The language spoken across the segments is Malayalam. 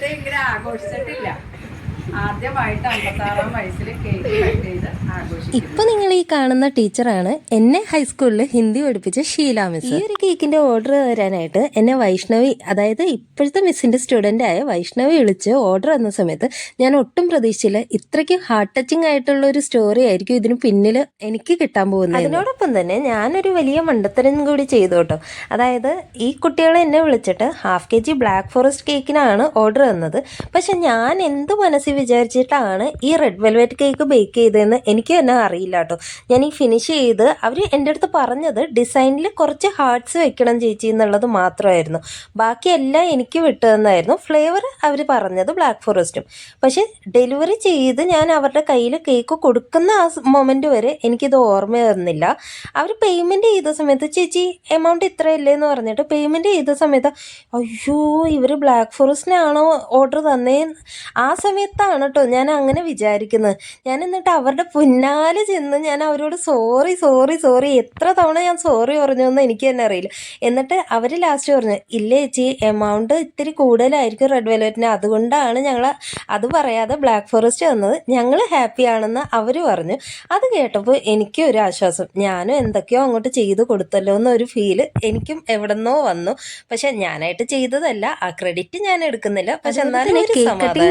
ബർത്ത്ഡേ ഇങ്ങനെ ആഘോഷിച്ചിട്ടില്ല. ആദ്യമായിട്ട് അമ്പത്താറാം വയസ്സിൽ കേക്ക് കട്ട് ചെയ്ത് ആഘോഷിക്കും ഇപ്പൊ നിങ്ങൾ കാണുന്ന ടീച്ചറാണ് എന്നെ ഹൈസ്കൂളിൽ ഹിന്ദി പഠിപ്പിച്ച ഷീല മിസ് ഈ ഒരു കേക്കിന്റെ ഓർഡർ തരാനായിട്ട് എന്നെ വൈഷ്ണവി അതായത് ഇപ്പോഴത്തെ മിസ്സിന്റെ സ്റ്റുഡന്റ് ആയ വൈഷ്ണവി വിളിച്ച് ഓർഡർ വന്ന സമയത്ത് ഞാൻ ഒട്ടും പ്രതീക്ഷിച്ചില്ല. ഇത്രയ്ക്ക് ഹാർട്ട് ടച്ചിങ് ആയിട്ടുള്ള ഒരു സ്റ്റോറി ആയിരിക്കും ഇതിന് പിന്നിൽ എനിക്ക് കിട്ടാൻ പോകുന്നത് അതിനോടൊപ്പം തന്നെ ഞാനൊരു വലിയ മണ്ടത്തരം കൂടി ചെയ്തു കേട്ടോ. അതായത് ഈ കുട്ടികളെ എന്നെ വിളിച്ചിട്ട് half K G black forest കേക്കിനാണ് order തന്നത്. പക്ഷെ ഞാൻ എന്ത് മനസ്സിൽ വിചാരിച്ചിട്ടാണ് ഈ റെഡ് വെൽവെറ്റ് കേക്ക് ബേക്ക് ചെയ്തതെന്ന് എനിക്ക് തന്നെ അറിയില്ല കേട്ടോ. ഞാൻ ഈ ഫിനിഷ് ചെയ്ത് അവർ എന്റെ അടുത്ത് പറഞ്ഞത് ഡിസൈനിൽ കുറച്ച് ഹാർട്സ് വെക്കണം ചേച്ചി എന്നുള്ളത് മാത്രമായിരുന്നു. ബാക്കിയെല്ലാം എനിക്ക് വിട്ടതെന്നായിരുന്നു. ഫ്ലേവർ അവർ പറഞ്ഞത് ബ്ലാക്ക് ഫോറസ്റ്റും പക്ഷേ ഡെലിവറി ചെയ്ത് ഞാൻ അവരുടെ കയ്യിൽ കേക്ക് കൊടുക്കുന്ന ആ മൊമെന്റ് വരെ എനിക്കിത് ഓർമ്മ വരുന്നില്ല. അവർ പേയ്മെന്റ് ചെയ്ത സമയത്ത് ചേച്ചി എമൗണ്ട് ഇത്രയല്ലേ എന്ന് പറഞ്ഞിട്ട് പേയ്മെന്റ് ചെയ്ത സമയത്ത് അയ്യോ ഇവർ ബ്ലാക്ക് ഫോറസ്റ്റിനാണോ ഓർഡർ തന്നേ ആ സമയത്താണ് കേട്ടോ ഞാൻ അങ്ങനെ വിചാരിക്കുന്നത്. ഞാൻ എന്നിട്ട് അവരുടെ പിന്നാലെ ചെന്ന് ഞാൻ അവരോട് സോറി സോറി സോറി എത്ര തവണ ഞാൻ സോറി പറഞ്ഞതെന്ന് എനിക്ക് തന്നെ അറിയില്ല. എന്നിട്ട് അവർ ലാസ്റ്റ് പറഞ്ഞു ഇല്ല ചേച്ചി എമൗണ്ട് ഇത്തിരി കൂടുതലായിരിക്കും റെഡ് വെൽവെറ്റിന് അതുകൊണ്ടാണ് ഞങ്ങൾ അത് പറയാതെ ബ്ലാക്ക് ഫോറസ്റ്റ് വന്നത്. ഞങ്ങൾ ഹാപ്പി ആണെന്ന് അവർ പറഞ്ഞു. അത് കേട്ടപ്പോൾ എനിക്കും ഒരു ആശ്വാസം. ഞാനും എന്തൊക്കെയോ അങ്ങോട്ട് ചെയ്ത് കൊടുത്തല്ലോ എന്നൊരു ഫീൽ എനിക്കും എവിടെന്നോ വന്നു. പക്ഷെ ഞാനായിട്ട് ചെയ്തതല്ല. ആ ക്രെഡിറ്റ് ഞാൻ എടുക്കുന്നില്ല. പക്ഷെ എന്നാലും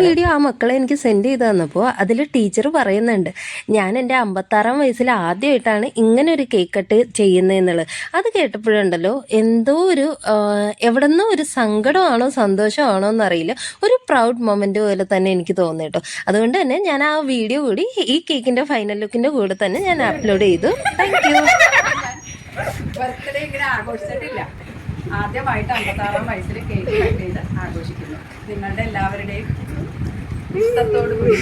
വീഡിയോ ആ മക്കളെ എനിക്ക് സെൻഡ് ചെയ്ത് തന്നപ്പോൾ അതിൽ ടീച്ചർ പറയുന്നുണ്ട് ഞാൻ എന്റെ അമ്പത്താറാം വയസ്സിൽ ആദ്യമായിട്ടാണ് ഇങ്ങനെ ഒരു കേക്ക് കട്ട് ചെയ്യുന്നതെന്നുള്ളത് അത് കേട്ടപ്പോഴുണ്ടല്ലോ എന്തോ ഒരു എവിടെന്നോ ഒരു സങ്കടമാണോ സന്തോഷമാണോ എന്നറിയില്ല. ഒരു പ്രൗഡ് മൊമെന്റ് പോലെ തന്നെ എനിക്ക് തോന്നി കേട്ടോ. അതുകൊണ്ട് തന്നെ ഞാൻ ആ വീഡിയോ കൂടി ഈ കേക്കിന്റെ ഫൈനൽ ലുക്കിന്റെ കൂടെ തന്നെ ഞാൻ അപ്ലോഡ് ചെയ്തു. താങ്ക് യു ഇങ്ങനെ ആഘോഷിച്ചിട്ടില്ല. ആദ്യമായിട്ട് അമ്പത്താറാം വയസ്സിൽ കേക്ക് കട്ട് ചെയ്ത് ആഘോഷിക്കുന്നു. നിങ്ങളുടെ എല്ലാവരുടെയും ഇഷ്ടത്തോടു കൂടി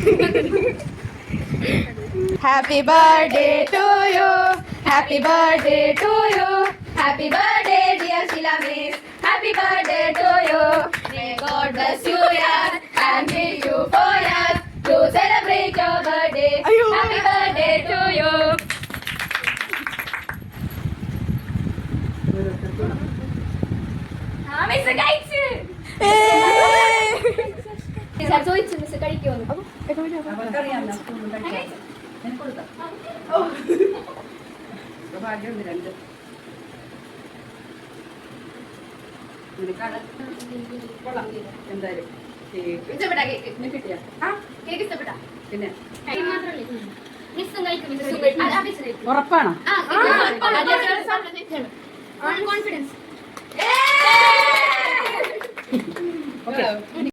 Happy birthday to you. Happy birthday to you. Happy birthday, dear Sheila Miss. Happy birthday to you. May God bless you, and be you for years to celebrate your birthday. Happy birthday to you. Miss, Gates. Hey. ഭാഗ്യമുണ്ട് രണ്ട്. നിനക്കാണ്? കൊള്ളാം. എന്തായാലും പിന്നെ? മിസ്സും മിസ്സും ഉറപ്പാണോ? Confidence okay